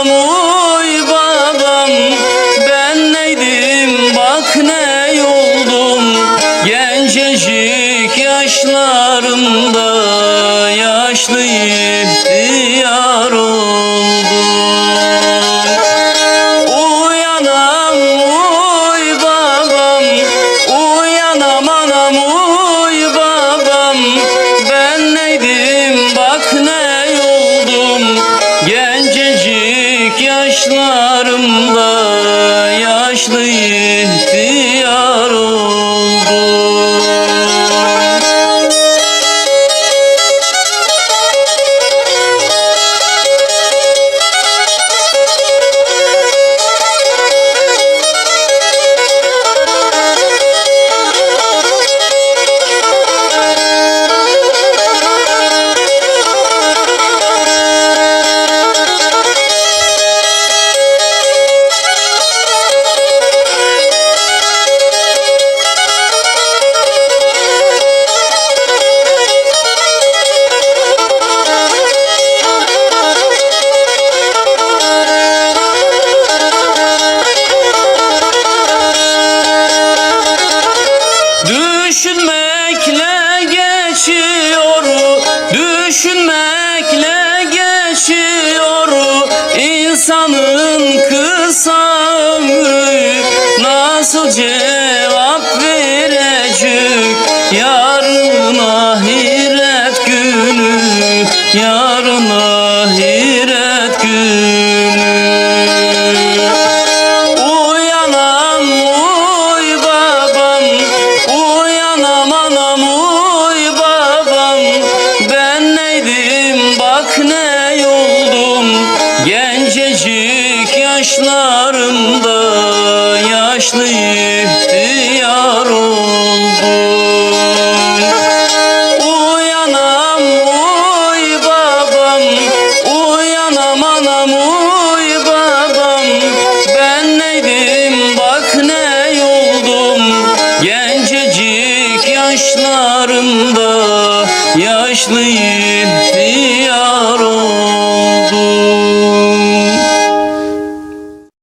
babam oy Ben neydim? Bak ne oldum Gencecik yaşlarımda Yaşlı ihtiyar oldum. Yarın ahiret günü. Uyanam uy babam Uyanam anam uy babam. Ben neydim bak ne oldum Gencecik yaşlarımda Yaşlı ihtiyar oldum diyarımda yaşlı ihtiyar oldum.